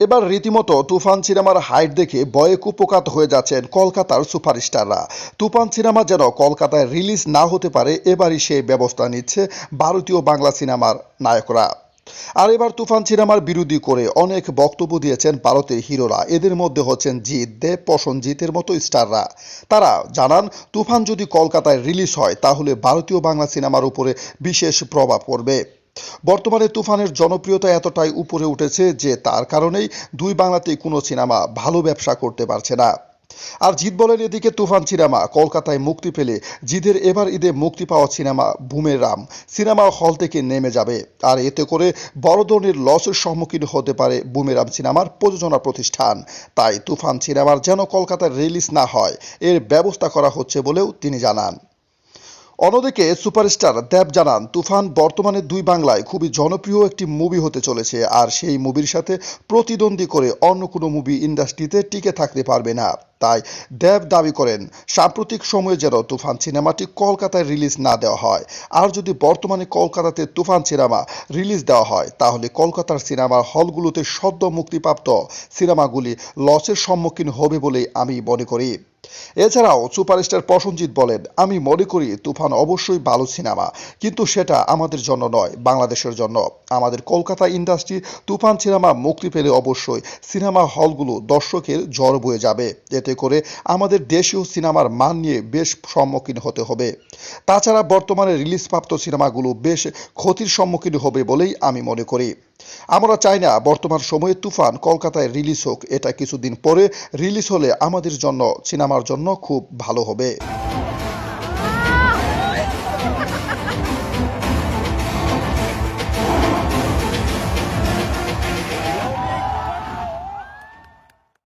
এবার রীতিমতো তুফান সিনেমার হাইট দেখে বয়ে কুপকাত হয়ে যাচ্ছেন কলকাতার সুপারস্টাররা। তুফান সিনেমা যেন কলকাতায় রিলিজ না হতে পারে, এবারই সেই ব্যবস্থা নিচ্ছে ভারতীয় বাংলা সিনেমার নায়করা। আর এবার তুফান সিনেমার বিরোধী করে অনেক বক্তব্য দিয়েছেন ভারতের হিরোরা। এদের মধ্যে হচ্ছেন জিৎ দেব প্রসঞ্জিতের মতো স্টাররা। তারা জানান, তুফান যদি কলকাতায় রিলিজ হয়, তাহলে ভারতীয় বাংলা সিনেমার উপরে বিশেষ প্রভাব পড়বে। বর্তমানে তুফানের জনপ্রিয়তা এতটাই উপরে উঠেছে যে তার কারণেই দুই বাংলাতেই কোনো সিনেমা ভালো ব্যবসা করতে পারছে না। আর জিৎ বলেন, এদিকে তুফান সিনেমা কলকাতায় মুক্তি পেলে জিদের এবার ঈদে মুক্তি পাওয়া সিনেমা বুমেরাম সিনেমা হল থেকে নেমে যাবে। আর এতে করে বড় ধরনের লসের সম্মুখীন হতে পারে বুমেরাম সিনেমার প্রযোজনা প্রতিষ্ঠান। তাই তুফান সিনেমার যেন কলকাতায় রিলিজ না হয়, এর ব্যবস্থা করা হচ্ছে বলেও তিনি জানান। অন্যদিকে সুপারস্টার দেব জানান, তুফান বর্তমানে দুই বাংলায় খুবই জনপ্রিয় একটি মুভি হতে চলেছে, আর সেই মুভির সাথে প্রতিদ্বন্দ্বী করে অন্য কোনো মুভি ইন্ডাস্ট্রিতে টিকে থাকতে পারবে না। তাই দেব দাবি করেন, সাম্প্রতিক সময়ে যেন তুফান সিনেমাটি কলকাতায় রিলিজ না দেওয়া হয়, আর যদি বর্তমানে কলকাতাতে তুফান সিনেমা রিলিজ দেওয়া হয়, তাহলে কলকাতার সিনেমার হলগুলোতে সদ্য মুক্তিপ্রাপ্ত সিনেমাগুলি লসের সম্মুখীন হবে বলে আমি মনে করি। এছাড়াও সুপারস্টার প্রসঞ্জিৎ বলেন, আমি মনে করি তুফান অবশ্যই ভালো সিনেমা, কিন্তু সেটা আমাদের জন্য নয়, বাংলাদেশের জন্য। আমাদের কলকাতা ইন্ডাস্ট্রি তুফান সিনেমা মুক্তি পেলে অবশ্যই সিনেমা হলগুলো দর্শকের জ্বর বয়ে যাবে। এতে করে আমাদের দেশীয় সিনেমার মান নিয়ে বেশ সম্মুখীন হতে হবে। তাছাড়া বর্তমানে রিলিজপ্রাপ্ত সিনেমাগুলো বেশ ক্ষতির সম্মুখীন হবে বলেই আমি মনে করি। আমরা চাই না বর্তমান সময়ে তুফান কলকাতায় রিলিজ হোক, এটা কিছুদিন পরে রিলিজ হলে আমাদের জন্য, সিনেমার জন্য খুব ভালো হবে।